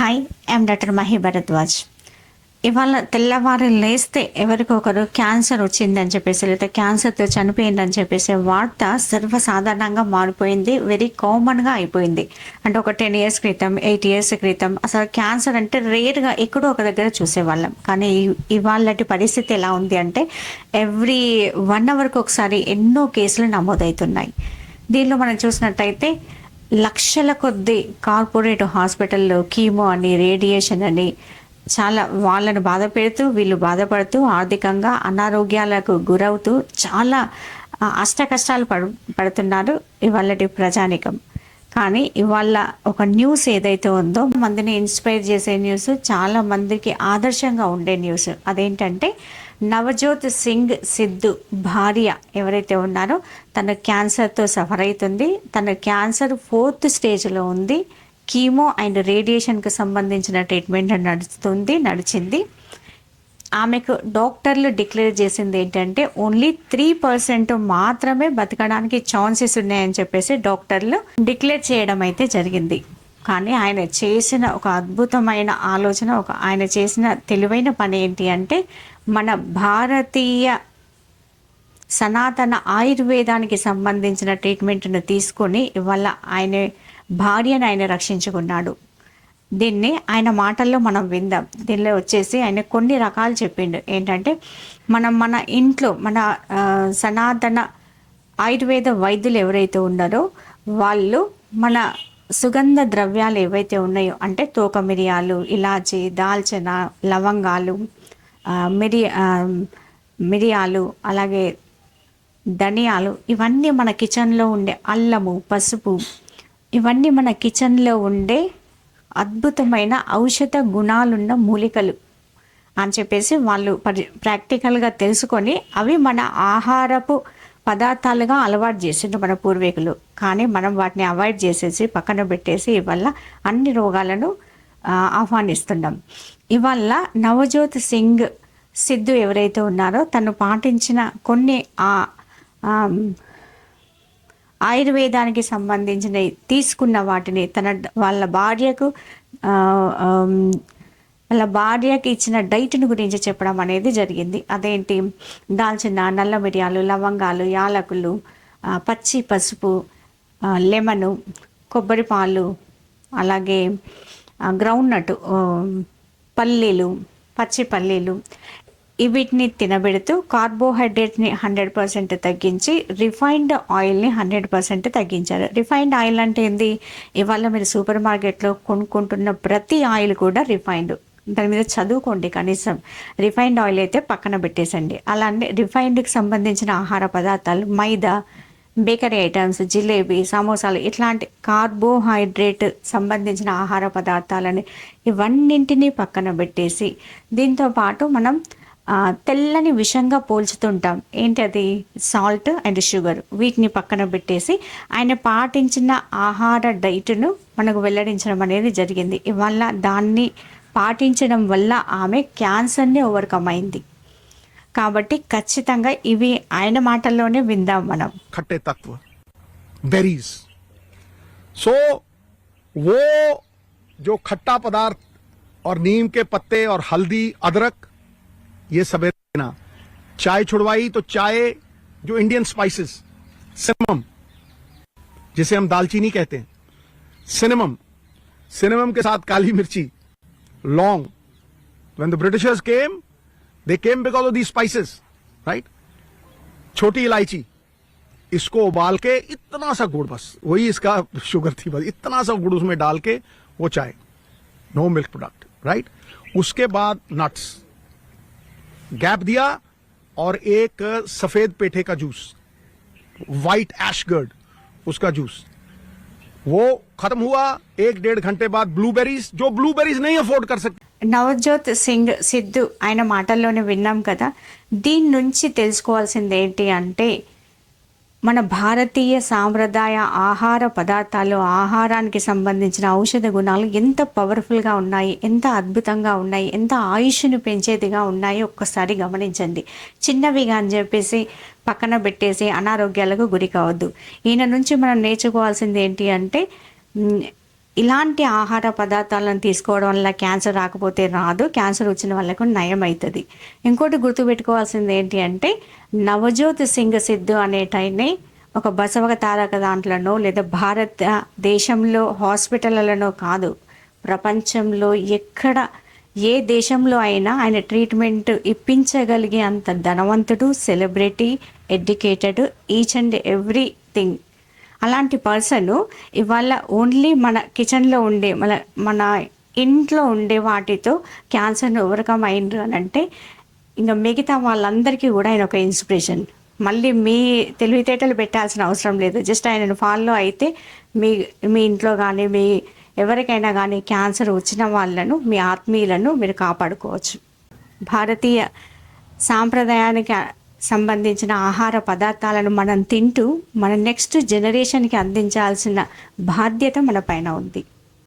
Hi I'm doctor Mahi Bharadwaj. ఇవాళ తెల్లవారు లేస్తే ఎవరికొకరు క్యాన్సర్ వచ్చిందని చెప్పేసి లేదా క్యాన్సర్తో చనిపోయిందని చెప్పేసి వార్త సర్వసాధారణంగా మారిపోయింది వెరీ కామన్గా అయిపోయింది. అంటే ఒక టెన్ ఇయర్స్ క్రితం ఎయిట్ ఇయర్స్ క్రితం అసలు క్యాన్సర్ అంటే రేర్గా ఎక్కడో ఒక దగ్గర చూసేవాళ్ళం. కానీ ఇవాళటి పరిస్థితి ఎలా ఉంది అంటే ఎవ్రీ వన్ అవర్కి ఒకసారి ఎన్నో కేసులు నమోదవుతున్నాయి. దీనిలో మనం చూసినట్టయితే లక్షల కొద్ది కార్పొరేట్ హాస్పిటల్లో కీమో అని రేడియేషన్ అని చాలా వాళ్ళను బాధ పెడుతూ వీళ్ళు బాధపడుతూ ఆర్థికంగా అనారోగ్యాలకు గురవుతూ చాలా అష్ట కష్టాలు పడు పడుతున్నారు ఇవాళటి ప్రజానికం. కానీ ఇవాళ ఒక న్యూస్ ఏదైతే ఉందో మందిని ఇన్స్పైర్ చేసే న్యూస్ చాలా మందికి ఆదర్శంగా ఉండే న్యూస్. అదేంటంటే నవజోత్ సింగ్ సిద్ధు భార్య ఎవరైతే ఉన్నారో తన క్యాన్సర్తో సఫర్ అవుతుంది. తన క్యాన్సర్ ఫోర్త్ స్టేజ్లో ఉంది. కీమో అండ్ రేడియేషన్కి సంబంధించిన ట్రీట్మెంట్ నడుస్తుంది నడిచింది. ఆమెకు డాక్టర్లు డిక్లేర్ చేసింది ఏంటంటే ఓన్లీ త్రీ పర్సెంట్ మాత్రమే బతకడానికి ఛాన్సెస్ ఉన్నాయని చెప్పేసి డాక్టర్లు డిక్లేర్ చేయడం అయితే జరిగింది. కానీ ఆయన చేసిన ఒక అద్భుతమైన ఆలోచన ఒక ఆయన చేసిన తెలివైన పని ఏంటి అంటే మన భారతీయ సనాతన ఆయుర్వేదానికి సంబంధించిన ట్రీట్మెంట్ను తీసుకొని ఇవాళ ఆయన భార్యను ఆయన రక్షించుకున్నాడు. దీన్ని ఆయన మాటల్లో మనం విందాం. దీనిలో వచ్చేసి ఆయన కొన్ని రకాలు చెప్పిండు. ఏంటంటే మనం మన ఇంట్లో మన సనాతన ఆయుర్వేద వైద్యులు ఎవరైతే ఉన్నారో వాళ్ళు మన సుగంధ ద్రవ్యాలు ఏవైతే ఉన్నాయో అంటే తోక మిరియాలు ఇలాచి దాల్చిన లవంగాలు మిరి మిరియాలు అలాగే ధనియాలు ఇవన్నీ మన కిచెన్లో ఉండే అల్లము పసుపు ఇవన్నీ మన కిచెన్లో ఉండే అద్భుతమైన ఔషధ గుణాలున్న మూలికలు అని చెప్పేసి వాళ్ళు పరి ప్రాక్టికల్గా తెలుసుకొని అవి మన ఆహారపు పదార్థాలుగా అలవాటు చేసిండ్రు మన పూర్వీకులు. కానీ మనం వాటిని అవాయిడ్ చేసేసి పక్కన పెట్టేసి ఇవల్ల అన్ని రోగాలను ఆహ్వానిస్తున్నాం ఇవల్ల నవజోత్ సింగ్ సిద్ధు ఎవరైతే ఉన్నారో తను పాటించిన కొన్ని ఆ ఆయుర్వేదానికి సంబంధించిన తీసుకున్న వాటిని తన వాళ్ళ భార్యకు వాళ్ళ భార్యకి ఇచ్చిన డైట్ను గురించి చెప్పడం అనేది జరిగింది. అదేంటి? దాల్చిన నల్ల మిరియాలు లవంగాలు యాలకులు పచ్చి పసుపు లెమను కొబ్బరి పాలు అలాగే గ్రౌండ్ నట్ పల్లీలు పచ్చి పల్లీలు వీటిని తినబెడుతూ కార్బోహైడ్రేట్ని హండ్రెడ్ పర్సెంట్ తగ్గించి రిఫైన్డ్ ఆయిల్ని హండ్రెడ్ పర్సెంట్ తగ్గించారు. రిఫైన్డ్ ఆయిల్ అంటే ఏంది? ఇవాళ మీరు సూపర్ మార్కెట్లో కొనుక్కుంటున్న ప్రతి ఆయిల్ కూడా రిఫైన్డ్. దాని మీద చదువుకోండి కనీసం. రిఫైన్డ్ ఆయిల్ అయితే పక్కన పెట్టేసండి. అలానే రిఫైన్డ్కి సంబంధించిన ఆహార పదార్థాలు మైదా బేకరీ ఐటమ్స్ జిలేబీ సమోసాలు ఇట్లాంటి కార్బోహైడ్రేట్ సంబంధించిన ఆహార పదార్థాలని ఇవన్నింటినీ పక్కన పెట్టేసి దీంతో పాటు మనం తెల్లని విషంగా పోల్చుతుంటాం. ఏంటి అది? Salt and sugar. వీటిని పక్కన పెట్టేసి ఆయన పాటించిన ఆహార డైట్ను మనకు వెల్లడించడం అనేది జరిగింది. ఇవల్ల దాన్ని పాటించడం వల్ల ఆమె క్యాన్సర్ని ఓవర్కమ్ అయింది కాబట్టి ఖచ్చితంగా ఇవి ఆయన మాటల్లోనే విందాం మనం खट्टे तत्व बेरीज सो वो जो खट्टा पदार्थ और नीम के पत्ते और हल्दी अदरक ये सवेरे लेना चाय छुड़वाई तो चाय जो इंडियन स्पाइसेस सिनेमम जिसे हम दालचीनी कहते हैं सिनेमम सिनेमम के साथ काली मिर्ची लौंग when the britishers came, they came because of these spices, right? छोटी इलायची इसको उबाल के इतना सा गुड़ बस वही इसका शुगर थी बस इतना सा गुड़ उसमें डाल के वो चाय नो मिल्क प्रोडक्ट राइट उसके बाद नट्स गैप दिया और एक सफ़ेद पेठे का जूस वाइट एशगर्ड उसका जूस वो खत्म हुआ एक डेढ़ घंटे बाद ब्लूबेरीज जो ब्लूबेरीज नहीं अफोर्ड कर सकते నవజోత్ సింగ్ సిద్ధు ఆయన మాటల్లోనే విన్నాం కదా దీని నుంచి తెలుసుకోవాల్సింది ఏంటి అంటే మన భారతీయ సాంప్రదాయ ఆహార పదార్థాలు ఆహారానికి సంబంధించిన ఔషధ గుణాలు ఎంత పవర్ఫుల్గా ఉన్నాయి ఎంత అద్భుతంగా ఉన్నాయి ఎంత ఆయుష్ను పెంచేదిగా ఉన్నాయి ఒక్కసారి గమనించండి. చిన్నవిగా అని చెప్పేసి పక్కన పెట్టేసి అనారోగ్యాలకు గురి కావద్దు. ఈయన నుంచి మనం నేర్చుకోవాల్సింది ఏంటి అంటే ఇలాంటి ఆహార పదార్థాలను తీసుకోవడం వల్ల క్యాన్సర్ రాకపోతే రాదు క్యాన్సర్ వచ్చిన వాళ్ళకు నయం అవుతుంది ఇంకోటి గుర్తుపెట్టుకోవాల్సింది ఏంటి అంటే నవజ్యోత్ సింగ్ సిద్ధు అనేటైనే ఒక బసవక తారక దాంట్లోనో లేదా భారత దేశంలో హాస్పిటళ్ళలోనో కాదు ప్రపంచంలో ఎక్కడ ఏ దేశంలో అయినా ఆయన ట్రీట్మెంట్ ఇప్పించగలిగే అంత ధనవంతుడు celebrity educated each and everything. అలాంటి పర్సన్ ఇవాళ ఓన్లీ మన కిచెన్లో ఉండే మన మన ఇంట్లో ఉండే వాటితో క్యాన్సర్ను ఓవర్కమ్ అయినరు అని అంటే ఇంకా మిగతా వాళ్ళందరికీ కూడా ఆయన ఒక ఇన్స్పిరేషన్ మళ్ళీ మీ తెలివితేటలు పెట్టాల్సిన అవసరం లేదు. జస్ట్ ఆయనను ఫాలో అయితే మీ మీ ఇంట్లో కానీ మీ ఎవరికైనా కానీ క్యాన్సర్ వచ్చిన వాళ్ళను మీ ఆత్మీయులను మీరు కాపాడుకోవచ్చు. భారతీయ సాంప్రదాయానికి సంబంధించిన ఆహార పదార్థాలను మనం తింటూ మన నెక్స్ట్ జనరేషన్కి అందించాల్సిన బాధ్యత మన పైన ఉంది.